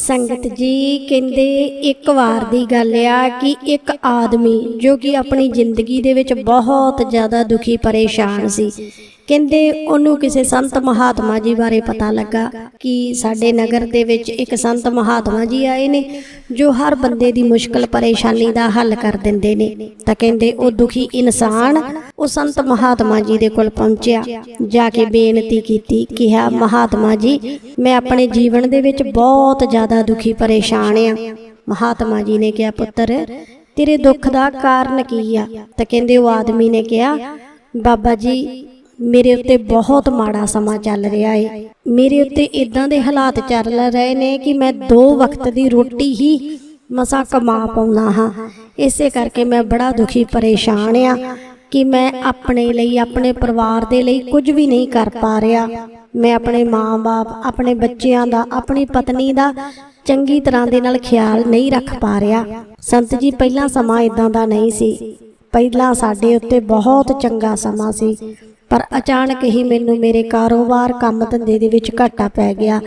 ਸੰਗਤ ਜੀ ਕਹਿੰਦੇ, ਇੱਕ ਵਾਰ ਦੀ ਗੱਲ ਆ ਕਿ ਇੱਕ ਆਦਮੀ ਜੋ ਕਿ ਆਪਣੀ ਜ਼ਿੰਦਗੀ ਦੇ ਵਿੱਚ ਬਹੁਤ ਜ਼ਿਆਦਾ ਦੁਖੀ ਪਰੇਸ਼ਾਨ ਸੀ ਕਹਿੰਦੇ ਉਹਨੂੰ ਕਿਸੇ ਸੰਤ ਮਹਾਤਮਾ ਜੀ ਬਾਰੇ ਪਤਾ ਲੱਗਾ ਕਿ ਸਾਡੇ ਨਗਰ ਦੇ ਵਿੱਚ ਇੱਕ ਸੰਤ ਮਹਾਤਮਾ ਜੀ ਆਏ ਨੇ, ਜੋ ਹਰ ਬੰਦੇ ਦੀ ਮੁਸ਼ਕਲ ਪਰੇਸ਼ਾਨੀ ਦਾ ਹੱਲ ਕਰ ਦਿੰਦੇ ਨੇ। ਤਾਂ ਕਹਿੰਦੇ ਉਹ ਦੁਖੀ ਇਨਸਾਨ ਉਹ ਸੰਤ ਮਹਾਤਮਾ ਜੀ ਦੇ ਕੋਲ ਪਹੁੰਚਿਆ, ਜਾ ਕੇ ਬੇਨਤੀ ਕੀਤੀ, ਕਿਹਾ, ਮਹਾਤਮਾ ਜੀ, ਮੈਂ ਆਪਣੇ ਜੀਵਨ ਦੇ ਵਿੱਚ ਬਹੁਤ ਜ਼ਿਆਦਾ ਦੁਖੀ ਪਰੇਸ਼ਾਨ ਆ। ਮਹਾਤਮਾ ਜੀ ਨੇ ਕਿਹਾ, ਪੁੱਤਰ, ਤੇਰੇ ਦੁੱਖ ਦਾ ਕਾਰਨ ਕੀ ਆ? ਤਾਂ ਕਹਿੰਦੇ ਉਹ ਆਦਮੀ ਨੇ ਕਿਹਾ, ਬਾਬਾ ਜੀ ਮੇਰੇ ਉੱਤੇ ਬਹੁਤ ਮਾੜਾ ਸਮਾਂ ਚੱਲ ਰਿਹਾ ਏ। ਮੇਰੇ ਉੱਤੇ ਇਦਾਂ ਦੇ ਹਾਲਾਤ ਚੱਲ ਰਹੇ ਨੇ ਕਿ ਮੈਂ ਦੋ ਵਕਤ ਦੀ ਰੋਟੀ ਹੀ ਮਸਾ ਕਮਾ ਪਾਉਂਦਾ ਹਾਂ। ਇਸੇ ਕਰਕੇ ਮੈਂ ਬੜਾ ਦੁਖੀ, ਪਰੇਸ਼ਾਨ ਆ ਕਿ ਮੈਂ ਆਪਣੇ ਲਈ, ਆਪਣੇ ਪਰਿਵਾਰ ਦੇ ਲਈ ਕੁਝ ਵੀ ਨਹੀਂ ਕਰ ਪਾ ਰਿਹਾ। ਮੈਂ ਆਪਣੇ ਮਾਂ-ਬਾਪ, ਆਪਣੇ ਬੱਚਿਆਂ ਦਾ, ਆਪਣੀ ਪਤਨੀ ਦਾ ਚੰਗੀ ਤਰ੍ਹਾਂ ਦੇ ਨਾਲ ਖਿਆਲ ਨਹੀਂ ਰੱਖ ਪਾ ਰਿਹਾ। ਸੰਤ ਜੀ, ਪਹਿਲਾਂ ਸਮਾਂ ਇਦਾਂ ਦਾ ਨਹੀਂ ਸੀ। ਪਹਿਲਾਂ ਸਾਡੇ ਉੱਤੇ ਬਹੁਤ ਚੰਗਾ ਸਮਾਂ ਸੀ। ਪਰ ਅਚਾਨਕ ਹੀ ਮੈਨੂੰ ਮੇਰੇ ਕਾਰੋਬਾਰ ਕੰਮ ਧੰਦੇ ਦੇ ਵਿੱਚ ਘਾਟਾ ਪੈ ਗਿਆ,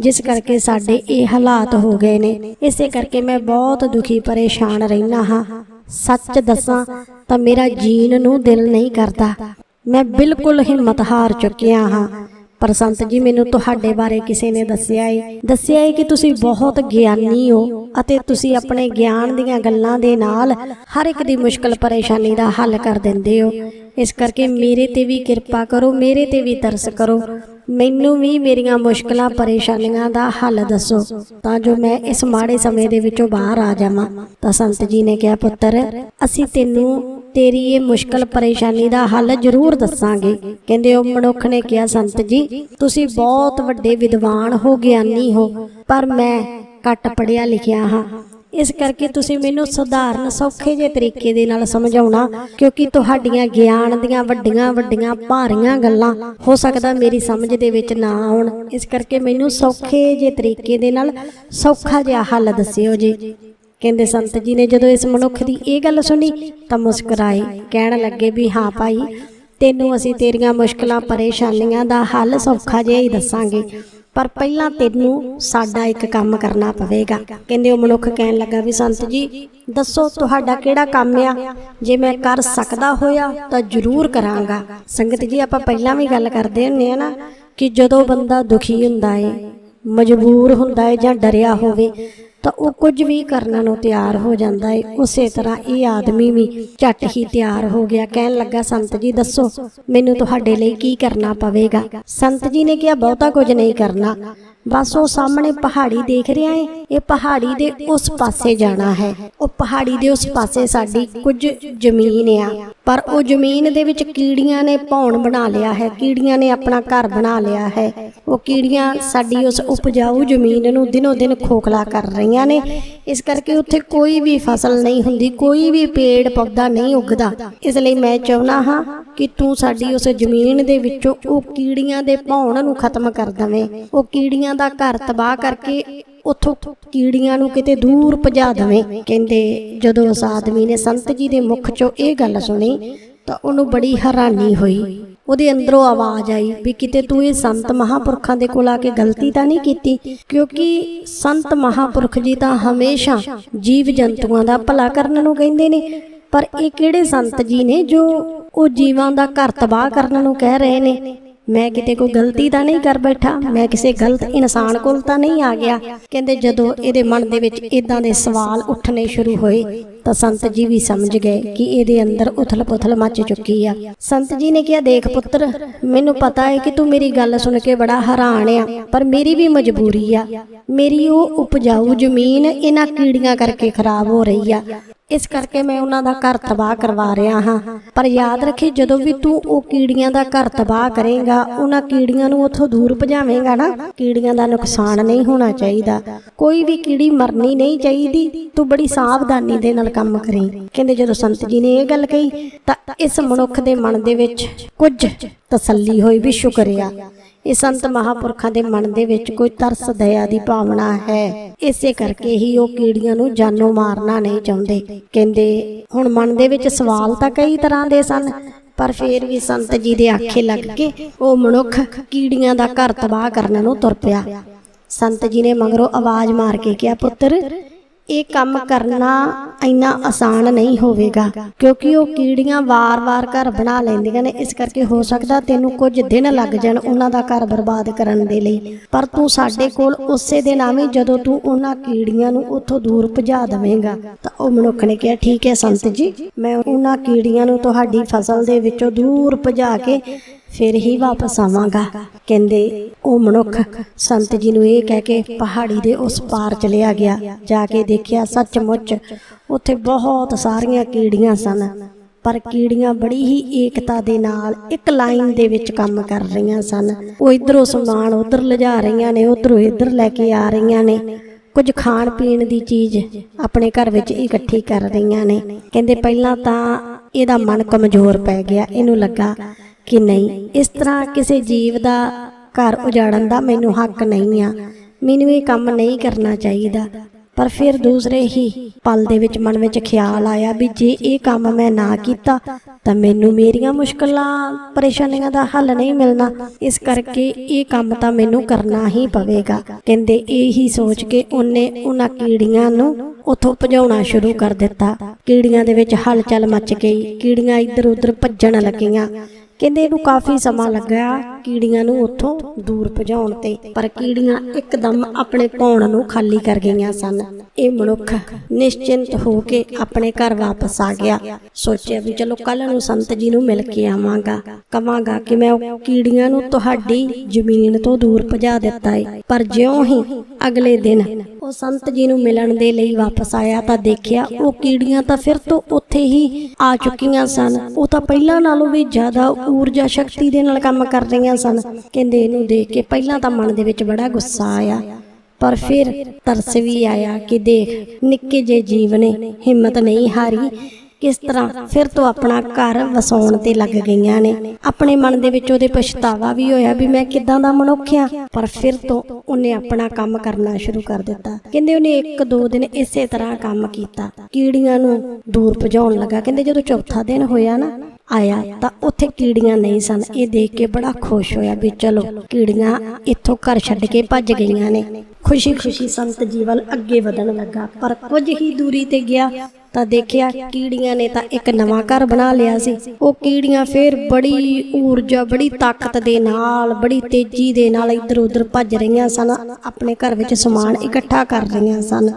ਜਿਸ ਕਰਕੇ ਸਾਡੇ ਇਹ ਹਾਲਾਤ ਹੋ ਗਏ ਨੇ। ਇਸੇ ਕਰਕੇ ਮੈਂ ਬਹੁਤ ਦੁਖੀ, ਪਰੇਸ਼ਾਨ ਰਹਿਣਾ ਹਾਂ। ਸੱਚ ਦੱਸਾਂ ਤਾਂ ਮੇਰਾ ਜੀਣ ਨੂੰ ਦਿਲ ਨਹੀਂ ਕਰਦਾ। ਮੈਂ ਬਿਲਕੁਲ ਹਿੰਮਤ ਹਾਰ ਚੁੱਕਿਆ ਹਾਂ। ਪਰ ਸੰਤ ਜੀ, ਮੈਨੂੰ ਤੁਹਾਡੇ ਬਾਰੇ ਕਿਸੇ ਨੇ ਦੱਸਿਆ ਏ। ਦੱਸਿਆ ਏ ਕਿ ਤੁਸੀਂ ਬਹੁਤ ਗਿਆਨੀ ਹੋ ਅਤੇ ਤੁਸੀਂ ਆਪਣੇ ਗਿਆਨ ਦੀਆਂ ਗੱਲਾਂ ਦੇ ਨਾਲ ਹਰ ਇੱਕ ਦੀ ਮੁਸ਼ਕਲ ਪਰੇਸ਼ਾਨੀ ਦਾ ਹੱਲ ਕਰ ਦਿੰਦੇ ਹੋ। ਇਸ ਕਰਕੇ ਮੇਰੇ ਤੇ ਵੀ ਕਿਰਪਾ ਕਰੋ, ਮੇਰੇ ਤੇ ਵੀ ਤਰਸ ਕਰੋ। ਮੈਨੂੰ ਵੀ ਮੇਰੀਆਂ ਮੁਸ਼ਕਲਾਂ, ਪਰੇਸ਼ਾਨੀਆਂ ਦਾ ਹੱਲ ਦੱਸੋ, ਤਾਂ ਜੋ ਮੈਂ ਇਸ ਮਾੜੇ ਸਮੇਂ ਦੇ ਵਿੱਚੋਂ ਬਾਹਰ ਆ ਜਾਵਾਂ। ਤਾਂ ਸੰਤ ਜੀ ਨੇ ਕਿਹਾ, ਪੁੱਤਰ, ਅਸੀਂ ਤੈਨੂੰ ਤੇਰੀ ਇਹ ਮੁਸ਼ਕਲ ਪਰੇਸ਼ਾਨੀ ਦਾ ਹੱਲ ਜ਼ਰੂਰ ਦੱਸਾਂਗੇ। ਕਹਿੰਦੇ ਉਹ ਮਨੁੱਖ ਨੇ ਕਿਹਾ, ਸੰਤ ਜੀ, ਤੁਸੀਂ ਬਹੁਤ ਵੱਡੇ ਵਿਦਵਾਨ ਹੋ, ਗਿਆਨੀ ਹੋ, ਪਰ ਮੈਂ ਘੱਟ ਪੜਿਆ ਲਿਖਿਆ ਹਾਂ। ਇਸ ਕਰਕੇ ਤੁਸੀਂ ਮੈਨੂੰ ਸਧਾਰਨ, ਸੌਖੇ ਜਿਹੇ ਤਰੀਕੇ ਦੇ ਨਾਲ ਸਮਝਾਉਣਾ, ਕਿਉਂਕਿ ਤੁਹਾਡੀਆਂ ਗਿਆਨ ਦੀਆਂ ਵੱਡੀਆਂ ਵੱਡੀਆਂ, ਭਾਰੀਆਂ ਗੱਲਾਂ ਹੋ ਸਕਦਾ ਮੇਰੀ ਸਮਝ ਦੇ ਵਿੱਚ ਨਾ ਆਉਣ। ਇਸ ਕਰਕੇ ਮੈਨੂੰ ਸੌਖੇ ਜਿਹੇ ਤਰੀਕੇ ਦੇ ਨਾਲ ਸੌਖਾ ਜਿਹਾ ਹੱਲ ਦੱਸਿਓ ਜੀ। ਕਹਿੰਦੇ, ਸੰਤ ਜੀ ਨੇ ਜਦੋਂ ਇਸ ਮਨੁੱਖ ਦੀ ਇਹ ਗੱਲ ਸੁਣੀ ਤਾਂ ਮੁਸਕਰਾਏ, ਕਹਿਣ ਲੱਗੇ ਵੀ, ਹਾਂ ਭਾਈ, ਤੈਨੂੰ ਅਸੀਂ ਤੇਰੀਆਂ ਮੁਸ਼ਕਲਾਂ, ਪਰੇਸ਼ਾਨੀਆਂ ਦਾ ਹੱਲ ਸੌਖਾ ਜਿਹਾ ਹੀ ਦੱਸਾਂਗੇ, ਪਰ ਪਹਿਲਾਂ ਤੈਨੂੰ ਸਾਡਾ ਇੱਕ ਕੰਮ ਕਰਨਾ ਪਵੇਗਾ। ਕਹਿੰਦੇ, ਉਹ ਮਨੁੱਖ ਕਹਿਣ ਲੱਗਾ ਵੀ, ਸੰਤ ਜੀ, ਦੱਸੋ ਤੁਹਾਡਾ ਕਿਹੜਾ ਕੰਮ ਆ? ਜੇ ਮੈਂ ਕਰ ਸਕਦਾ ਹੋਇਆ ਤਾਂ ਜ਼ਰੂਰ ਕਰਾਂਗਾ। ਸੰਗਤ ਜੀ, ਆਪਾਂ ਪਹਿਲਾਂ ਵੀ ਗੱਲ ਕਰਦੇ ਹੁੰਨੇ ਆ ਨਾ ਕਿ ਜਦੋਂ ਬੰਦਾ ਦੁਖੀ ਹੁੰਦਾ ਏ, ਮਜਬੂਰ ਹੁੰਦਾ ਏ ਜਾਂ ਡਰਿਆ ਹੋਵੇ ਤਾਂ ਉਹ ਕੁਝ ਵੀ ਕਰਨ ਨੂੰ ਤਿਆਰ ਹੋ ਜਾਂਦਾ ਏ। ਉਸੇ ਤਰ੍ਹਾਂ ਇਹ ਆਦਮੀ ਵੀ ਝੱਟ ਹੀ ਤਿਆਰ ਹੋ ਗਿਆ। ਕਹਿਣ ਲੱਗਾ, ਸੰਤ ਜੀ, ਦੱਸੋ, ਮੈਨੂੰ ਤੁਹਾਡੇ ਲਈ ਕੀ ਕਰਨਾ ਪਵੇਗਾ? ਸੰਤ ਜੀ ਨੇ ਕਿਹਾ, ਬਹੁਤਾ ਕੁਝ ਨਹੀਂ ਕਰਨਾ। ਬਸ ਉਹ ਸਾਹਮਣੇ ਪਹਾੜੀ ਦੇਖ ਰਿਹਾ ਏ। ਇਹ ਪਹਾੜੀ ਦੇ ਉਸ ਪਾਸੇ ਜਾਣਾ ਹੈ। ਉਹ ਪਹਾੜੀ ਦੇ ਉਸ ਪਾਸੇ ਸਾਡੀ ਕੁਝ ਜ਼ਮੀਨ ਆ। ਪਰ ਉਹ ਜ਼ਮੀਨ ਦੇ ਵਿੱਚ ਕੀੜੀਆਂ ਨੇ ਭੌਣ ਬਣਾ ਲਿਆ ਹੈ। ਕੀੜੀਆਂ ਨੇ ਆਪਣਾ ਘਰ ਬਣਾ ਲਿਆ ਹੈ। ਉਹ ਕੀੜੀਆਂ ਸਾਡੀ ਉਸ ਉਪਜਾਊ ਜ਼ਮੀਨ ਨੂੰ ਦਿਨੋ ਦਿਨ ਖੋਖਲਾ ਕਰ ਰਹੀਆਂ ਨੇ। ਇਸ ਕਰਕੇ ਉੱਥੇ ਕੋਈ ਵੀ ਫਸਲ ਨਹੀਂ ਹੁੰਦੀ, ਕੋਈ ਵੀ ਪੇੜ ਪੌਦਾ ਨਹੀਂ ਉੱਗਦਾ। ਇਸ ਲਈ ਮੈਂ ਚਾਹੁੰਦਾ ਹਾਂ ਕਿ ਤੂੰ ਸਾਡੀ ਉਸ ਜ਼ਮੀਨ ਦੇ ਵਿੱਚੋਂ ਉਹ ਕੀੜੀਆਂ ਦੇ ਭੌਣ ਨੂੰ ਖਤਮ ਕਰ ਦਵੇਂ। ਉਹ ਕੀੜੀਆਂ ਦਾ ਘਰ ਤਬਾਹ ਕਰਕੇ ਉਥੋਂ ਕੀੜੀਆਂ ਨੂੰ ਕਿਤੇ ਦੂਰ ਭਜਾ ਦਵੇਂ। ਕਹਿੰਦੇ ਜਦੋਂ ਉਸ ਆਦਮੀ ਨੇ ਸੰਤ ਜੀ ਦੇ ਮੁਖ ਚੋਂ ਇਹ ਗੱਲ ਸੁਣੀ ਤਾਂ ਉਹਨੂੰ ਬੜੀ ਹੈਰਾਨੀ ਹੋਈ। ਉਹਦੇ ਅੰਦਰੋਂ ਆਵਾਜ਼ ਆਈ ਵੀ ਕਿਤੇ ਤੂੰ ਇਹ ਸੰਤ ਮਹਾਪੁਰਖਾਂ ਦੇ ਕੋਲ ਆ ਕੇ ਗਲਤੀ ਤਾਂ ਨਹੀਂ ਕੀਤੀ? ਕਿਉਂਕਿ ਸੰਤ ਮਹਾਪੁਰਖ ਜੀ ਤਾਂ ਹਮੇਸ਼ਾ ਜੀਵ ਜੰਤੂਆਂ ਦਾ ਭਲਾ ਕਰਨ ਨੂੰ ਕਹਿੰਦੇ ਨੇ। ਪਰ ਇਹ ਕਿਹੜੇ ਸੰਤ ਜੀ ਨੇ ਜੋ ਉਹ ਜੀਵਾਂ ਦਾ ਘਰ ਤਬਾਹ ਕਰਨ ਨੂੰ ਕਹਿ ਰਹੇ ਨੇ? ਮੈਂ ਕਿਤੇ ਕੋਈ ਗਲਤੀ ਤਾਂ ਨਹੀਂ ਕਰ ਬੈਠਾ, ਮੈਂ ਕਿਸੇ ਗਲਤ ਇਨਸਾਨ ਕੋਲ ਤਾਂ ਨਹੀਂ ਆ ਗਿਆ। ਕਹਿੰਦੇ ਜਦੋਂ ਇਹਦੇ ਮਨ ਦੇ ਵਿੱਚ ਇਦਾਂ ਦੇ ਸਵਾਲ ਉੱਠਣੇ ਸ਼ੁਰੂ ਹੋਏ, ਤਾਂ ਸੰਤ ਜੀ ਵੀ ਸਮਝ ਗਏ ਕਿ ਇਹਦੇ ਅੰਦਰ ਉਥਲ-ਪੁਥਲ ਮੱਚ ਚੁੱਕੀ ਆ। ਸੰਤ ਜੀ ਨੇ ਕਿਹਾ, ਦੇਖ ਪੁੱਤਰ, ਮੈਨੂੰ ਪਤਾ ਹੈ ਕਿ ਤੂੰ ਮੇਰੀ ਗੱਲ ਸੁਣ ਕੇ ਬੜਾ ਹੈਰਾਨ ਆ, ਪਰ ਮੇਰੀ ਵੀ ਮਜਬੂਰੀ ਆ। ਮੇਰੀ ਉਹ ਉਪਜਾਊ ਜ਼ਮੀਨ ਇਹਨਾਂ ਕੀੜੀਆਂ ਕਰਕੇ ਖਰਾਬ ਹੋ ਰਹੀ ਆ। ਇਸ ਕਰਕੇ ਮੈਂ ਉਹਨਾਂ ਦਾ ਘਰ ਤਬਾਹ ਕਰਵਾ ਰਿਹਾ ਹਾਂ। ਪਰ ਯਾਦ ਰੱਖੀ, ਜਦੋਂ ਵੀ ਤੂੰ ਉਹ ਕੀੜੀਆਂ ਦਾ ਘਰ ਤਬਾਹ ਕਰੇਗਾ, ਉਹਨਾਂ ਕੀੜੀਆਂ ਨੂੰ ਉੱਥੋਂ ਦੂਰ ਭਜਾਵੇਂਗਾ ਨਾ, ਕੀੜੀਆਂ ਦਾ ਨੁਕਸਾਨ ਨਹੀਂ ਹੋਣਾ ਚਾਹੀਦਾ। ਕੋਈ ਵੀ ਕੀੜੀ ਮਰਨੀ ਨਹੀਂ ਚਾਹੀਦੀ। ਤੂੰ ਬੜੀ ਸਾਵਧਾਨੀ ਦੇ ਨਾਲ ਕੰਮ ਕਰੇ। ਕਹਿੰਦੇ ਜਦੋਂ ਸੰਤ ਜੀ ਨੇ ਇਹ ਗੱਲ ਕਹੀ, ਤਾਂ ਇਸ ਮਨੁੱਖ ਦੇ ਮਨ ਦੇ ਵਿੱਚ ਕੁਝ ਤਸੱਲੀ ਹੋਈ ਵੀ ਸ਼ੁਕਰੀਆ ਇਹ ਸੰਤ ਮਹਾਪੁਰਖਾਂ ਦੇ ਮਨ ਦੇ ਵਿੱਚ ਕੋਈ ਤਰਸ ਦਇਆ ਦੀ ਭਾਵਨਾ ਹੈ। ਇਸੇ ਕਰਕੇ ਹੀ ਉਹ ਕੀੜੀਆਂ ਨੂੰ ਜਾਨੋਂ ਮਾਰਨਾ ਨਹੀਂ ਚਾਹੁੰਦੇ। ਕਹਿੰਦੇ, ਹੁਣ ਮਨ ਦੇ ਵਿੱਚ ਸਵਾਲ ਤਾਂ ਕਈ ਤਰ੍ਹਾਂ ਦੇ ਸਨ, ਪਰ ਫੇਰ ਵੀ ਸੰਤ ਜੀ ਦੇ ਆਖੇ ਲੱਗ ਕੇ ਉਹ ਮਨੁੱਖ ਕੀੜੀਆਂ ਦਾ ਘਰ ਤਬਾਹ ਕਰਨ ਨੂੰ ਤੁਰ ਪਿਆ। ਸੰਤ ਜੀ ਨੇ ਮਗਰੋਂ ਆਵਾਜ਼ ਮਾਰ ਕੇ ਕਿਹਾ, ਪੁੱਤਰ ਇਹ ਕੰਮ ਕਰਨਾ ਇੰਨਾ ਆਸਾਨ ਨਹੀਂ ਹੋਵੇਗਾ, ਕਿਉਂਕਿ ਉਹ ਕੀੜੀਆਂ ਵਾਰ-ਵਾਰ ਘਰ ਬਣਾ ਲੈਂਦੀਆਂ ਨੇ। ਇਸ ਕਰਕੇ ਹੋ ਸਕਦਾ ਤੈਨੂੰ ਕੁਝ ਦਿਨ ਲੱਗ ਜਾਣ ਉਹਨਾਂ ਦਾ ਘਰ ਬਰਬਾਦ ਕਰਨ ਦੇ ਲਈ। ਪਰ ਤੂੰ ਸਾਡੇ ਕੋਲ ਉਸੇ ਦਿਨ ਆਵੇਂ ਜਦੋਂ ਤੂੰ ਉਹਨਾਂ ਕੀੜੀਆਂ ਨੂੰ ਉੱਥੋਂ ਦੂਰ ਭਜਾ ਦੇਵੇਂਗਾ। ਤਾਂ ਉਹ ਮਨੁੱਖ ਨੇ ਕਿਹਾ, ਠੀਕ ਹੈ ਸੰਤ ਜੀ, ਮੈਂ ਉਹਨਾਂ ਕੀੜੀਆਂ ਨੂੰ ਤੁਹਾਡੀ ਫਸਲ ਦੇ ਵਿੱਚੋਂ ਦੂਰ ਭਜਾ ਕੇ ਫਿਰ ਹੀ ਵਾਪਸ ਆਵਾਂਗਾ। ਕਹਿੰਦੇ, ਉਹ ਮਨੁੱਖ, ਸੰਤ ਜੀ ਨੂੰ ਇਹ ਕਹਿ ਕੇ ਪਹਾੜੀ ਦੇ ਉਸ ਪਾਰ ਚਲਿਆ ਗਿਆ। ਜਾ ਕੇ ਦੇਖਿਆ ਸੱਚਮੁੱਚ ਉੱਥੇ ਬਹੁਤ ਸਾਰੀਆਂ ਕੀੜੀਆਂ ਸਨ। ਪਰ ਕੀੜੀਆਂ ਬੜੀ ਹੀ ਏਕਤਾ ਦੇ ਨਾਲ ਇੱਕ ਲਾਈਨ ਦੇ ਵਿੱਚ ਕੰਮ ਕਰ ਰਹੀਆਂ ਸਨ। ਉਹ ਇਧਰੋਂ ਸਮਾਨ ਉਧਰ ਲਿਜਾ ਰਹੀਆਂ ਨੇ, ਉਧਰੋਂ ਇੱਧਰ ਲੈ ਕੇ ਆ ਰਹੀਆਂ ਨੇ। ਕੁਝ ਖਾਣ ਪੀਣ ਦੀ ਚੀਜ਼ ਆਪਣੇ ਘਰ ਵਿੱਚ ਇਕੱਠੀ ਕਰ ਰਹੀਆਂ ਨੇ। ਕਹਿੰਦੇ, ਪਹਿਲਾਂ ਤਾਂ ਇਹਦਾ ਮਨ ਕਮਜ਼ੋਰ ਪੈ ਗਿਆ। ਇਹਨੂੰ ਲੱਗਾ ਕਿ ਨਹੀਂ, ਇਸ ਤਰ੍ਹਾਂ ਕਿਸੇ ਜੀਵ ਦਾ ਘਰ ਉਜਾੜਨ ਦਾ ਮੈਨੂੰ ਹੱਕ ਨਹੀਂ ਆ। ਮੈਨੂੰ ਇਹ ਕੰਮ ਨਹੀਂ ਕਰਨਾ ਚਾਹੀਦਾ। ਪਰ ਫਿਰ ਦੂਸਰੇ ਹੀ ਪਲ ਦੇ ਵਿੱਚ ਮਨ ਵਿੱਚ ਖਿਆਲ ਆਇਆ ਵੀ ਜੇ ਇਹ ਕੰਮ ਮੈਂ ਨਾ ਕੀਤਾ, ਤਾਂ ਮੈਨੂੰ ਮੇਰੀਆਂ ਮੁਸ਼ਕਲਾਂ, ਪਰੇਸ਼ਾਨੀਆਂ ਦਾ ਹੱਲ ਨਹੀਂ ਮਿਲਣਾ। ਇਸ ਕਰਕੇ ਇਹ ਕੰਮ ਤਾਂ ਮੈਨੂੰ ਕਰਨਾ ਹੀ ਪਵੇਗਾ। ਕਹਿੰਦੇ ਇਹ ਹੀ ਸੋਚ ਕੇ ਉਹਨੇ ਉਹਨਾਂ ਕੀੜੀਆਂ ਨੂੰ ਉਥੋਂ ਭਜਾਉਣਾ ਸ਼ੁਰੂ ਕਰ ਦਿੱਤਾ। ਕੀੜੀਆਂ ਦੇ ਵਿੱਚ ਹਲਚਲ ਮਚ ਗਈ। ਕੀੜੀਆਂ ਇੱਧਰ ਉੱਧਰ ਭੱਜਣ ਲੱਗੀਆਂ। ਕਹਿੰਦੇ ਇਹਨੂੰ ਕਾਫੀ ਸਮਾਂ ਲੱਗਾ ਕੀੜੀਆਂ ਨੂੰ ਉੱਥੋਂ ਦੂਰ ਭਜਾਉਣ ਤੇ, ਪਰ ਕੀੜੀਆਂ ਇੱਕਦਮ ਆਪਣੇ ਪੌਣ ਨੂੰ ਖਾਲੀ ਕਰ ਗਈਆਂ ਸਨ। ਇਹ ਮਨੁੱਖ ਨਿਸ਼ਚਿੰਤ ਹੋ ਕੇ ਆਪਣੇ ਘਰ ਵਾਪਸ ਆ ਗਿਆ। ਸੋਚਿਆ ਵੀ ਚਲੋ ਕੱਲ ਨੂੰ ਸੰਤ ਜੀ ਨੂੰ ਮਿਲ ਕੇ ਆਵਾਂਗਾ। ਕਵਾਂਗਾ ਕਿ ਮੈਂ ਉਹ ਕੀੜੀਆਂ ਨੂੰ ਤੁਹਾਡੀ ਜ਼ਮੀਨ ਤੋਂ ਦੂਰ ਭਜਾ ਦਿੱਤਾ ਹੈ ਪਰ ਜਿਉਂ ਹੀ ਅਗਲੇ ਦਿਨ ਉਹ ਸੰਤ ਜੀ ਨੂੰ ਮਿਲਣ ਦੇ ਲਈ ਵਾਪਸ ਆਇਆ ਤਾਂ ਦੇਖਿਆ ਉਹ ਕੀੜੀਆਂ ਤਾਂ ਫਿਰ ਤੋਂ ਉੱਥੇ ਹੀ ਆ ਚੁੱਕੀਆਂ ਸਨ। ਉਹ ਤਾਂ ਪਹਿਲਾਂ ਨਾਲੋਂ ਵੀ ਜ਼ਿਆਦਾ ਊਰਜਾ ਸ਼ਕਤੀ ਦੇ ਨਾਲ ਕੰਮ ਕਰ ਰਹੀਆਂ ਰਹੀਆਂ ਸਨ। ਕਹਿੰਦੇ ਇਹਨੂੰ ਦੇਖ ਕੇ ਪਹਿਲਾਂ ਤਾਂ ਮਨ ਦੇ ਵਿੱਚ ਬੜਾ ਗੁੱਸਾ ਆਇਆ। ਪਰ ਫਿਰ ਤਰਸ ਵੀ ਆਇਆ ਕਿ ਦੇਖ, ਨਿੱਕੇ ਜੇ ਜੀਵ ਨੇ, ਹਿੰਮਤ ਨਹੀਂ ਹਾਰੀ। ਕਿਸ ਤਰ੍ਹਾਂ ਫਿਰ ਤੋਂ ਆਪਣਾ ਘਰ ਵਸਾਉਣ ਤੇ ਲੱਗ ਗਈਆਂ ਨੇ। ਆਪਣੇ ਮਨ ਦੇ ਵਿੱਚ ਉਹਦੇ ਪਛਤਾਵਾ ਵੀ ਹੋਇਆ ਵੀ ਮੈਂ ਕਿਦਾਂ ਦਾ ਮਨੁੱਖ ਆ ਪਰ ਫਿਰ ਤੋਂ ਉਹਨੇ ਆਪਣਾ ਕੰਮ ਕਰਨਾ ਸ਼ੁਰੂ ਕਰ ਦਿੱਤਾ। ਕਹਿੰਦੇ ਉਹਨੇ ਇੱਕ ਦੋ ਦਿਨ ਇਸੇ ਤਰ੍ਹਾਂ ਕੰਮ ਕੀਤਾ। ਕੀੜੀਆਂ ਨੂੰ ਦੂਰ ਭਜਾਉਣ ਲੱਗਾ। ਕਹਿੰਦੇ ਜਦੋਂ ਚੌਥਾ ਦਿਨ ਹੋਇਆ ਨਾ ਆਇਆ ਤਾਂ ਉੱਥੇ ਕੀੜੀਆਂ ਨਹੀਂ ਸਨ। ਇਹ ਦੇਖ ਕੇ ਬੜਾ ਖੁਸ਼ ਹੋਇਆ ਵੀ ਚਲੋ, ਕੀੜੀਆਂ ਇੱਥੋਂ ਘਰ ਛੱਡ ਕੇ ਭੱਜ ਗਈਆਂ ਨੇ। ਖੁਸ਼ੀ-ਖੁਸ਼ੀ ਸੰਤ ਜੀ ਅੱਗੇ ਵਧਣ ਲੱਗਾ, ਪਰ ਕੁਝ ਹੀ ਦੂਰੀ ਤੇ ਗਿਆ ਤਾਂ ਦੇਖਿਆ ਕੀੜੀਆਂ ਨੇ ਤਾਂ ਇੱਕ ਨਵਾਂ ਘਰ ਬਣਾ ਲਿਆ ਸੀ। ਉਹ ਕੀੜੀਆਂ ਫੇਰ ਬੜੀ ਊਰਜਾ, ਬੜੀ ਤਾਕਤ ਦੇ ਨਾਲ, ਬੜੀ ਤੇਜ਼ੀ ਦੇ ਨਾਲ ਇੱਧਰ ਉੱਧਰ ਭੱਜ ਰਹੀਆਂ ਸਨ, ਆਪਣੇ ਘਰ ਵਿੱਚ ਸਮਾਨ ਇਕੱਠਾ ਕਰ ਰਹੀਆਂ ਸਨ।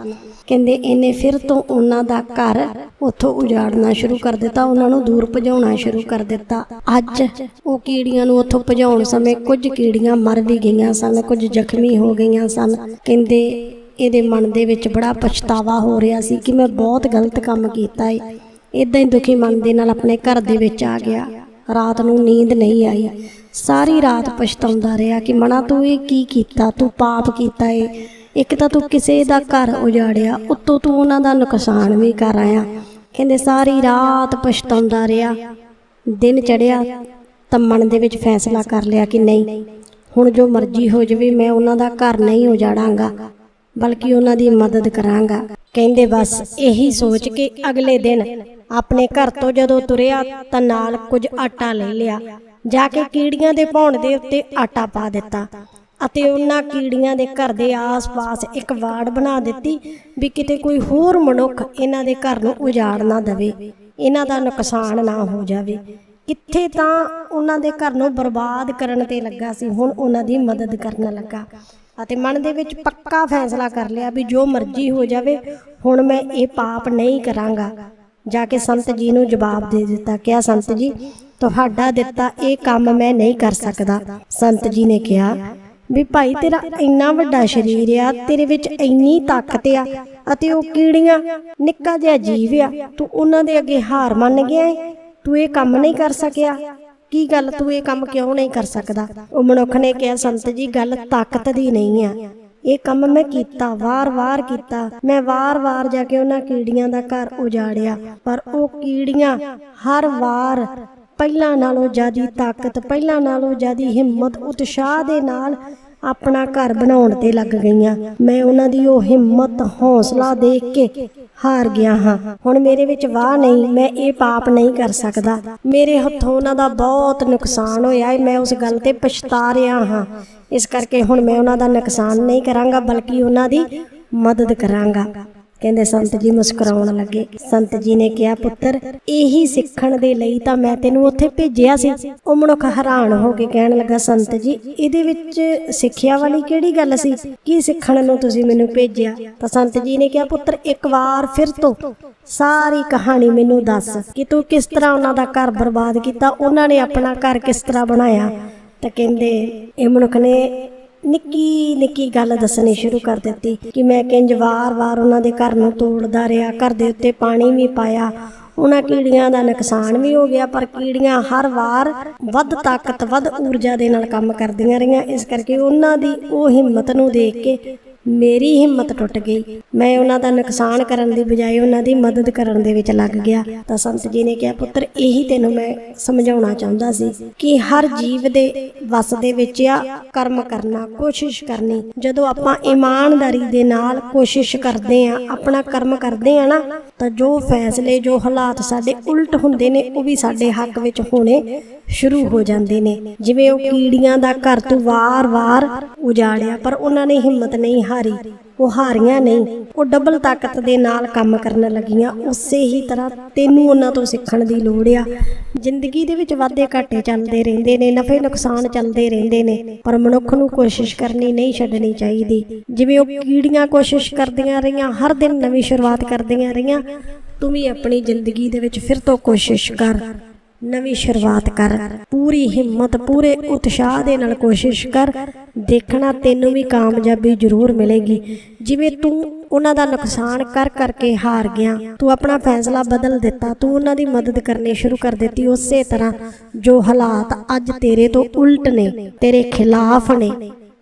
ਕਹਿੰਦੇ ਇਹਨੇ ਫਿਰ ਤੋਂ ਉਹਨਾਂ ਦਾ ਘਰ ਉੱਥੋਂ ਉਜਾੜਨਾ ਸ਼ੁਰੂ ਕਰ ਦਿੱਤਾ, ਉਹਨਾਂ ਨੂੰ ਦੂਰ ਭਜਾਉਣਾ ਸ਼ੁਰੂ ਕਰ ਦਿੱਤਾ। ਅੱਜ ਉਹ ਕੀੜੀਆਂ ਨੂੰ ਉੱਥੋਂ ਭਜਾਉਣ ਸਮੇਂ ਕੁਝ ਕੀੜੀਆਂ ਮਰ ਵੀ ਗਈਆਂ ਸਨ, ਕੁਝ ਜ਼ਖਮੀ ਹੋ ਗਈਆਂ ਸਨ। ਕਹਿੰਦੇ ਇਹਦੇ ਮਨ ਦੇ ਵਿੱਚ ਬੜਾ ਪਛਤਾਵਾ ਹੋ ਰਿਹਾ ਸੀ ਕਿ ਮੈਂ ਬਹੁਤ ਗਲਤ ਕੰਮ ਕੀਤਾ ਏ। ਇਦਾਂ ਹੀ ਦੁਖੀ ਮਨ ਦੇ ਨਾਲ ਆਪਣੇ ਘਰ ਦੇ ਵਿੱਚ ਆ ਗਿਆ। ਰਾਤ ਨੂੰ ਨੀਂਦ ਨਹੀਂ ਆਈ। ਸਾਰੀ ਰਾਤ ਪਛਤਾਉਂਦਾ ਰਿਹਾ ਕਿ ਮਨਾ, ਤੂੰ ਇਹ ਕੀ ਕੀਤਾ? ਤੂੰ ਪਾਪ ਕੀਤਾ ਏ। ਇੱਕ ਤਾਂ ਤੂੰ ਕਿਸੇ ਦਾ ਘਰ ਉਜਾੜਿਆ, ਉੱਤੋਂ ਤੂੰ ਉਹਨਾਂ ਦਾ ਨੁਕਸਾਨ ਵੀ ਕਰ ਆਇਆ। ਕਹਿੰਦੇ, ਸਾਰੀ ਰਾਤ ਪਛਤਾਉਂਦਾ ਰਿਹਾ। ਦਿਨ ਚੜਿਆ ਤਾਂ ਮਨ ਦੇ ਵਿੱਚ ਫੈਸਲਾ ਕਰ ਲਿਆ ਕਿ ਨਹੀਂ, ਹੁਣ ਜੋ ਮਰਜ਼ੀ ਹੋ ਜਾਵੇ, ਮੈਂ ਉਹਨਾਂ ਦਾ ਘਰ ਨਹੀਂ ਉਜਾੜਾਂਗਾ, ਬਲਕਿ ਉਹਨਾਂ ਦੀ ਮਦਦ ਕਰਾਂਗਾ। ਕਹਿੰਦੇ, ਬਸ ਇਹੀ ਸੋਚ ਕੇ ਅਗਲੇ ਦਿਨ ਆਪਣੇ ਘਰ ਤੋਂ ਜਦੋਂ ਤੁਰਿਆ ਤਾਂ ਨਾਲ ਕੁਝ ਆਟਾ ਲੈ ਲਿਆ। ਜਾ ਕੇ ਕੀੜੀਆਂ ਦੇ ਭੌਣ ਦੇ ਉੱਤੇ ਆਟਾ ਪਾ ਦਿੱਤਾ। ਅਤੇ ਉਹਨਾਂ ਕੀੜੀਆਂ ਦੇ ਘਰ ਦੇ ਆਸ-ਪਾਸ ਇੱਕ ਵਾੜ ਬਣਾ ਦਿੱਤੀ ਵੀ ਕਿਤੇ ਕੋਈ ਹੋਰ ਮਨੁੱਖ ਇਹਨਾਂ ਦੇ ਘਰ ਨੂੰ ਉਜਾੜ ਨਾ ਦੇਵੇ, ਇਹਨਾਂ ਦਾ ਨੁਕਸਾਨ ਨਾ ਹੋ ਜਾਵੇ। ਕਿੱਥੇ ਤਾਂ ਉਹਨਾਂ ਦੇ ਘਰ ਨੂੰ ਬਰਬਾਦ ਕਰਨ ਤੇ ਲੱਗਾ ਸੀ, ਹੁਣ ਉਹਨਾਂ ਦੀ ਮਦਦ ਕਰਨ ਲੱਗਾ। ਅਤੇ ਮਨ ਦੇ ਵਿੱਚ ਪੱਕਾ ਫੈਸਲਾ ਕਰ ਲਿਆ ਵੀ ਜੋ ਮਰਜ਼ੀ ਹੋ ਜਾਵੇ, ਹੁਣ ਮੈਂ ਇਹ ਪਾਪ ਨਹੀਂ ਕਰਾਂਗਾ। ਜਾ ਕੇ ਸੰਤ ਜੀ ਨੂੰ ਜਵਾਬ ਦੇ ਦਿੱਤਾ, ਕਿਹਾ, ਸੰਤ ਜੀ, ਤੁਹਾਡਾ ਦਿੱਤਾ ਇਹ ਕੰਮ ਮੈਂ ਨਹੀਂ ਕਰ ਸਕਦਾ। ਸੰਤ ਜੀ ਨੇ ਕਿਹਾ ਵੀ ਭਾਈ ਤੇਰਾ ਇੰਨਾ ਵੱਡਾ ਸਰੀਰ ਆ, ਤੇਰੇ ਵਿੱਚ ਇੰਨੀ ਤਾਕਤ ਆ ਅਤੇ ਉਹ ਕੀੜੀਆਂ ਨਿੱਕਾ ਜਿਹਾ ਜੀਵ ਆ, ਤੂੰ ਉਹਨਾਂ ਦੇ ਅੱਗੇ ਹਾਰ ਮੰਨ ਗਿਆ ਏ। ਤੂੰ ਇਹ ਕੰਮ ਨਹੀਂ ਕਰ ਸਕਿਆ। ਕੀ ਗੱਲ ਤੂੰ ਇਹ ਕੰਮ ਕਿਉਂ ਨਹੀਂ ਕਰ ਸਕਦਾ? ਉਹ ਮਨੁੱਖ ਨੇ ਕਿਹਾ, ਸੰਤ ਜੀ, ਗੱਲ ਤਾਕਤ ਦੀ ਨਹੀਂ ਆ। ਇਹ ਕੰਮ ਮੈਂ ਕੀਤਾ, ਵਾਰ-ਵਾਰ ਕੀਤਾ। ਮੈਂ ਵਾਰ-ਵਾਰ ਜਾ ਕੇ ਉਹਨਾਂ ਕੀੜੀਆਂ ਦਾ ਘਰ ਉਜਾੜਿਆ, ਪਰ ਉਹ ਕੀੜੀਆਂ ਹਰ ਵਾਰ ਪਹਿਲਾਂ ਨਾਲੋਂ ਜ਼ਿਆਦੀ ਤਾਕਤ, ਪਹਿਲਾਂ ਨਾਲੋਂ ਜ਼ਿਆਦੀ ਹਿੰਮਤ, ਉਤਸ਼ਾਹ ਦੇ ਨਾਲ ਆਪਣਾ ਘਰ ਬਣਾਉਣ ਤੇ ਲੱਗ ਗਈਆਂ। ਮੈਂ ਉਹਨਾਂ ਦੀ ਉਹ ਹਿੰਮਤ, ਹੌਸਲਾ ਦੇਖ ਕੇ ਹਾਰ ਗਿਆ ਹਾਂ। ਹੁਣ ਮੇਰੇ ਵਿੱਚ ਵਾਹ ਨਹੀਂ, ਮੈਂ ਇਹ ਪਾਪ ਨਹੀਂ ਕਰ ਸਕਦਾ। ਮੇਰੇ ਹੱਥੋਂ ਉਹਨਾਂ ਦਾ ਬਹੁਤ ਨੁਕਸਾਨ ਹੋਇਆ ਹੈ ਮੈਂ ਉਸ ਗੱਲ ਤੇ ਪਛਤਾ ਰਿਹਾ ਹਾਂ। ਇਸ ਕਰਕੇ ਹੁਣ ਮੈਂ ਉਹਨਾਂ ਦਾ ਨੁਕਸਾਨ ਨਹੀਂ ਕਰਾਂਗਾ, ਬਲਕਿ ਉਹਨਾਂ ਦੀ ਮਦਦ ਕਰਾਂਗਾ। ਕਹਿੰਦੇ ਸੰਤ ਜੀ ਮੁਸਕਰਾਉਣ ਲੱਗੇ। ਸੰਤ ਜੀ ਨੇ ਕਿਹਾ, ਪੁੱਤਰ, ਇਹੀ ਸਿੱਖਣ ਦੇ ਲਈ ਤਾਂ ਮੈਂ ਤੈਨੂੰ ਉੱਥੇ ਭੇਜਿਆ ਸੀ। ਉਹ ਮਨੁੱਖ ਹੈਰਾਨ ਹੋ ਕੇ ਕਹਿਣ ਲੱਗਾ, ਸੰਤ ਜੀ, ਇਹਦੇ ਵਿੱਚ ਸਿੱਖਿਆ ਵਾਲੀ ਕਿਹੜੀ ਗੱਲ ਸੀ? ਕੀ ਸਿੱਖਣ ਨੂੰ ਤੁਸੀਂ ਮੈਨੂੰ ਭੇਜਿਆ? ਤਾਂ ਸੰਤ ਜੀ ਨੇ ਕਿਹਾ, ਪੁੱਤਰ, ਇੱਕ ਵਾਰ ਫਿਰ ਤੋਂ ਸਾਰੀ ਕਹਾਣੀ ਮੈਨੂੰ ਦੱਸ ਕਿ ਤੂੰ ਕਿਸ ਤਰ੍ਹਾਂ ਉਹਨਾਂ ਦਾ ਘਰ ਬਰਬਾਦ ਕੀਤਾ, ਉਹਨਾਂ ਨੇ ਆਪਣਾ ਘਰ ਕਿਸ ਤਰ੍ਹਾਂ ਬਣਾਇਆ? ਤਾਂ ਕਹਿੰਦੇ, ਇਹ ਮਨੁੱਖ ਨੇ ਨਿੱਕੀ ਨਿੱਕੀ ਗੱਲ ਦੱਸਣੀ ਸ਼ੁਰੂ ਕਰ ਦਿੱਤੀ ਕਿ ਮੈਂ ਕਿੰਜ ਵਾਰ-ਵਾਰ ਉਹਨਾਂ ਦੇ ਘਰ ਨੂੰ ਤੋੜਦਾ ਰਿਹਾ, ਘਰ ਦੇ ਉੱਤੇ ਪਾਣੀ ਵੀ ਪਾਇਆ। ਉਹਨਾਂ ਕੀੜੀਆਂ ਦਾ ਨੁਕਸਾਨ ਵੀ ਹੋ ਗਿਆ, ਪਰ ਕੀੜੀਆਂ ਹਰ ਵਾਰ ਵੱਧ ਤਾਕਤ, ਵੱਧ ਊਰਜਾ ਦੇ ਨਾਲ ਕੰਮ ਕਰਦੀਆਂ ਰਹੀਆਂ। ਇਸ ਕਰਕੇ ਉਹਨਾਂ ਦੀ ਉਹ ਹਿੰਮਤ ਨੂੰ ਦੇਖ ਕੇ ਮੇਰੀ ਹਿੰਮਤ ਟੁੱਟ ਗਈ। ਮੈਂ ਉਹਨਾਂ ਦਾ ਨੁਕਸਾਨ ਕਰਨ ਦੀ ਬਜਾਏ ਉਹਨਾਂ ਦੀ ਮਦਦ ਕਰਨ ਦੇ ਵਿੱਚ ਲੱਗ ਗਿਆ। ਤਾਂ ਸੰਤ ਜੀ ਨੇ ਕਿਹਾ, ਪੁੱਤਰ, ਇਹੀ ਤੈਨੂੰ ਮੈਂ ਸਮਝਾਉਣਾ ਚਾਹੁੰਦਾ ਸੀ ਕਿ ਹਰ ਜੀਵ ਦੇ ਵਸ ਦੇ ਵਿੱਚ ਆ ਕਰਮ ਕਰਨਾ, ਕੋਸ਼ਿਸ਼ ਕਰਨੀ। ਜਦੋਂ ਆਪਾਂ ਇਮਾਨਦਾਰੀ ਦੇ ਨਾਲ ਕੋਸ਼ਿਸ਼ ਕਰਦੇ ਆ, ਆਪਣਾ ਕਰਮ ਕਰਦੇ ਆ ਨਾ ਤਾਂ ਜੋ ਫੈਸਲੇ, ਜੋ ਹਾਲਾਤ ਸਾਡੇ ਉਲਟ ਹੁੰਦੇ ਨੇ, ਉਹ ਵੀ ਸਾਡੇ ਹੱਕ ਵਿੱਚ ਹੋਣੇ ਸ਼ੁਰੂ ਹੋ ਜਾਂਦੇ ਨੇ। ਜਿਵੇਂ ਉਹ ਕੀੜੀਆਂ ਦਾ ਘਰ ਤੋਂ ਵਾਰ-ਵਾਰ ਉਜਾੜਿਆ, ਪਰ ਉਹਨਾਂ ਨੇ ਹਿੰਮਤ ਨਹੀਂ ਹਾਰੀ। ਉਹ ਹਾਰੀਆਂ ਨਹੀਂ, ਉਹ ਡਬਲ ਤਾਕਤ ਦੇ ਨਾਲ ਕੰਮ ਕਰਨ ਲੱਗੀਆਂ। ਉਸੇ ਹੀ ਤਰ੍ਹਾਂ ਤੈਨੂੰ ਉਹਨਾਂ ਤੋਂ ਸਿੱਖਣ ਦੀ ਲੋੜ ਆ। ਜ਼ਿੰਦਗੀ ਦੇ ਵਿੱਚ ਵਾਧੇ ਘਾਟੇ ਚੱਲਦੇ ਰਹਿੰਦੇ ਨੇ, ਨਫੇ ਨੁਕਸਾਨ ਚੱਲਦੇ ਰਹਿੰਦੇ ਨੇ, ਪਰ ਮਨੁੱਖ ਨੂੰ ਕੋਸ਼ਿਸ਼ ਕਰਨੀ ਨਹੀਂ ਛੱਡਣੀ ਚਾਹੀਦੀ। ਜਿਵੇਂ ਉਹ ਕੀੜੀਆਂ ਕੋਸ਼ਿਸ਼ ਕਰਦੀਆਂ ਰਹੀਆਂ, ਹਰ ਦਿਨ ਨਵੀਂ ਸ਼ੁਰੂਆਤ ਕਰਦੀਆਂ ਰਹੀਆਂ, ਤੂੰ ਵੀ ਆਪਣੀ ਜ਼ਿੰਦਗੀ ਦੇ ਵਿੱਚ ਫਿਰ ਤੋਂ ਕੋਸ਼ਿਸ਼ ਕਰ। ਨਵੀਂ ਸ਼ੁਰੂਆਤ ਕਰ। ਪੂਰੀ ਹਿੰਮਤ, ਪੂਰੇ ਉਤਸ਼ਾਹ ਦੇ ਨਾਲ ਕੋਸ਼ਿਸ਼ ਕਰ। ਦੇਖਣਾ ਤੈਨੂੰ ਵੀ ਕਾਮਯਾਬੀ ਜ਼ਰੂਰ ਮਿਲੇਗੀ। ਜਿਵੇਂ ਤੂੰ ਉਹਨਾਂ ਦਾ ਨੁਕਸਾਨ ਕਰ, ਕਰਕੇ ਹਾਰ ਗਿਆ। ਤੂੰ ਆਪਣਾ ਫੈਸਲਾ ਬਦਲ ਦਿੱਤਾ। ਤੂੰ ਉਹਨਾਂ ਦੀ ਮਦਦ ਕਰਨੀ ਸ਼ੁਰੂ ਕਰ ਦਿੱਤੀ ਉਸੇ ਤਰ੍ਹਾਂ ਜੋ ਹਾਲਾਤ ਅੱਜ ਤੇਰੇ ਤੋਂ ਉਲਟ ਨੇ, ਤੇਰੇ ਖਿਲਾਫ ਨੇ।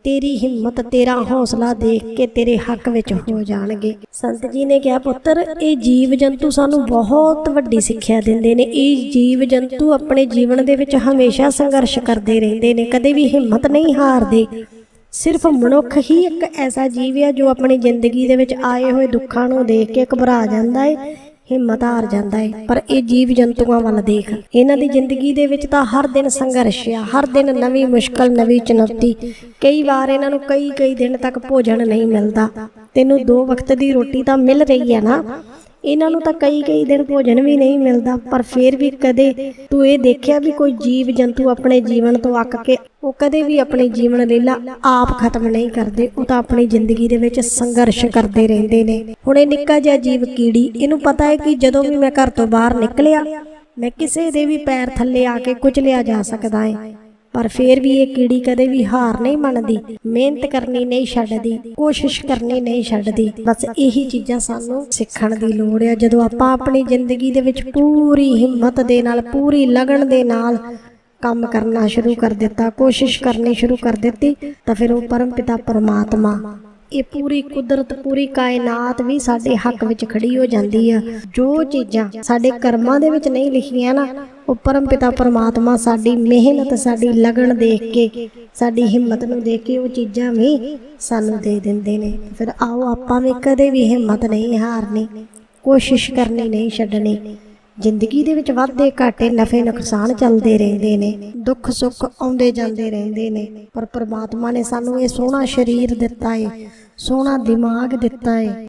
ਤੇਰੀ ਹਿੰਮਤ, ਤੇਰਾ ਹੌਸਲਾ ਦੇਖ ਕੇ ਤੇਰੇ ਹੱਕ ਵਿੱਚ ਹੋ ਜਾਣਗੇ। ਸੰਤ ਜੀ ਨੇ ਕਿਹਾ, ਪੁੱਤਰ, ਇਹ ਜੀਵ ਜੰਤੂ ਸਾਨੂੰ ਬਹੁਤ ਵੱਡੀ ਸਿੱਖਿਆ ਦਿੰਦੇ ਨੇ। ਇਹ ਜੀਵ ਜੰਤੂ ਆਪਣੇ ਜੀਵਨ ਦੇ ਵਿੱਚ ਹਮੇਸ਼ਾ ਸੰਘਰਸ਼ ਕਰਦੇ ਰਹਿੰਦੇ ਨੇ, ਕਦੇ ਵੀ ਹਿੰਮਤ ਨਹੀਂ ਹਾਰਦੇ। ਸਿਰਫ ਮਨੁੱਖ ਹੀ ਇੱਕ ਐਸਾ ਜੀਵ ਹੈ ਜੋ ਆਪਣੀ ਜ਼ਿੰਦਗੀ ਦੇ ਵਿੱਚ ਆਏ ਹੋਏ ਦੁੱਖਾਂ ਨੂੰ ਦੇਖ ਕੇ ਘਬਰਾ ਜਾਂਦਾ ਹੈ ਹਿੰਮਤ ਹਾਰ ਜਾਂਦਾ ਹੈ ਪਰ ਇਹ ਜੀਵ ਜੰਤੂਆਂ ਵੱਲ ਦੇਖ। ਇਹਨਾਂ ਦੀ ਜ਼ਿੰਦਗੀ ਦੇ ਵਿੱਚ ਤਾਂ ਹਰ ਦਿਨ ਸੰਘਰਸ਼ ਆ। ਹਰ ਦਿਨ ਨਵੀਂ ਮੁਸ਼ਕਲ, ਨਵੀਂ ਚੁਣੌਤੀ। ਕਈ ਵਾਰ ਇਹਨਾਂ ਨੂੰ ਕਈ ਕਈ ਦਿਨ ਤੱਕ ਭੋਜਨ ਨਹੀਂ ਮਿਲਦਾ। ਤੈਨੂੰ ਦੋ ਵਕਤ ਦੀ ਰੋਟੀ ਤਾਂ ਮਿਲ ਰਹੀ ਹੈ ਨਾ? ਇਹਨਾਂ ਨੂੰ ਤਾਂ ਕਈ ਕਈ ਦਿਨ ਭੋਜਨ ਵੀ ਨਹੀਂ ਮਿਲਦਾ, ਪਰ ਫਿਰ ਵੀ ਕਦੇ ਤੂੰ ਇਹ ਦੇਖਿਆ ਵੀ ਕੋਈ ਜੀਵ ਜੰਤੂ ਆਪਣੇ ਜੀਵਨ ਤੋਂ ਅੱਕ ਕੇ ਉਹ ਕਦੇ ਵੀ ਆਪਣੀ ਜੀਵਨ ਲੀਲਾ ਆਪ ਖਤਮ ਨਹੀਂ ਕਰਦੇ, ਉਹ ਤਾਂ ਆਪਣੀ ਜ਼ਿੰਦਗੀ ਦੇ ਵਿੱਚ ਸੰਘਰਸ਼ ਕਰਦੇ ਰਹਿੰਦੇ ਨੇ। ਹੁਣ ਇਹ ਨਿੱਕਾ ਜਿਹਾ ਜੀਵ ਕੀੜੀ, ਇਹਨੂੰ ਪਤਾ ਹੈ ਕਿ ਜਦੋਂ ਵੀ ਮੈਂ ਘਰ ਤੋਂ ਬਾਹਰ ਨਿਕਲਿਆ, ਮੈਂ ਕਿਸੇ ਦੇ ਵੀ ਪੈਰ ਥੱਲੇ ਆ ਕੇ ਕੁਚਲਿਆ ਜਾ ਸਕਦਾ ਹੈ। ਪਰ ਫੇਰ ਵੀ ਇਹ ਕੀੜੀ ਕਦੇ ਵੀ ਹਾਰ ਨਹੀਂ ਮੰਨਦੀ। ਮਿਹਨਤ ਕਰਨੀ ਨਹੀਂ ਛੱਡਦੀ, ਕੋਸ਼ਿਸ਼ ਕਰਨੀ ਨਹੀਂ ਛੱਡਦੀ। ਬਸ ਇਹੀ ਚੀਜ਼ਾਂ ਸਾਨੂੰ ਸਿੱਖਣ ਦੀ ਲੋੜ ਹੈ ਜਦੋਂ ਆਪਾਂ ਆਪਣੀ ਜ਼ਿੰਦਗੀ ਦੇ ਵਿੱਚ ਪੂਰੀ ਹਿੰਮਤ ਦੇ ਨਾਲ, ਪੂਰੀ ਲਗਨ ਦੇ ਨਾਲ ਕੰਮ ਕਰਨਾ ਸ਼ੁਰੂ ਕਰ ਦਿੱਤਾ, ਕੋਸ਼ਿਸ਼ ਕਰਨੀ ਸ਼ੁਰੂ ਕਰ ਦਿੱਤੀ, ਤਾਂ ਫਿਰ ਉਹ ਪਰਮ ਪਿਤਾ ਪਰਮਾਤਮਾ ਇਹ ਪੂਰੀ ਕੁਦਰਤ, ਪੂਰੀ ਕਾਇਨਾਤ ਵੀ ਸਾਡੇ ਹੱਕ ਵਿੱਚ ਖੜੀ ਹੋ ਜਾਂਦੀ ਆ। ਜੋ ਚੀਜ਼ਾਂ ਸਾਡੇ ਕਰਮਾਂ ਦੇ ਵਿੱਚ ਨਹੀਂ ਲਿਖੀਆਂ ਨਾ, ਉਹ ਪਰਮ ਪਿਤਾ ਪਰਮਾਤਮਾ ਸਾਡੀ ਮਿਹਨਤ, ਸਾਡੀ ਲਗਨ ਦੇਖ ਕੇ, ਸਾਡੀ ਹਿੰਮਤ ਨੂੰ ਦੇਖ ਕੇ ਉਹ ਚੀਜ਼ਾਂ ਵੀ ਸਾਨੂੰ ਦੇ ਦਿੰਦੇ ਨੇ। ਫਿਰ ਆਓ ਆਪਾਂ ਵੀ ਕਦੇ ਵੀ ਹਿੰਮਤ ਨਹੀਂ ਹਾਰਨੀ, ਕੋਸ਼ਿਸ਼ ਕਰਨੀ ਨਹੀਂ ਛੱਡਣੀ। ਜ਼ਿੰਦਗੀ ਦੇ ਵਿੱਚ ਵਾਧੇ ਘਾਟੇ ਨਫੇ ਨੁਕਸਾਨ ਚੱਲਦੇ ਰਹਿੰਦੇ ਨੇ, ਦੁੱਖ ਸੁੱਖ ਆਉਂਦੇ ਜਾਂਦੇ ਰਹਿੰਦੇ ਨੇ। ਪਰ ਪ੍ਰਮਾਤਮਾ ਨੇ ਸਾਨੂੰ ਇਹ ਸੋਹਣਾ ਸਰੀਰ ਦਿੱਤਾ ਏ, ਸੋਹਣਾ ਦਿਮਾਗ ਦਿੱਤਾ ਏ।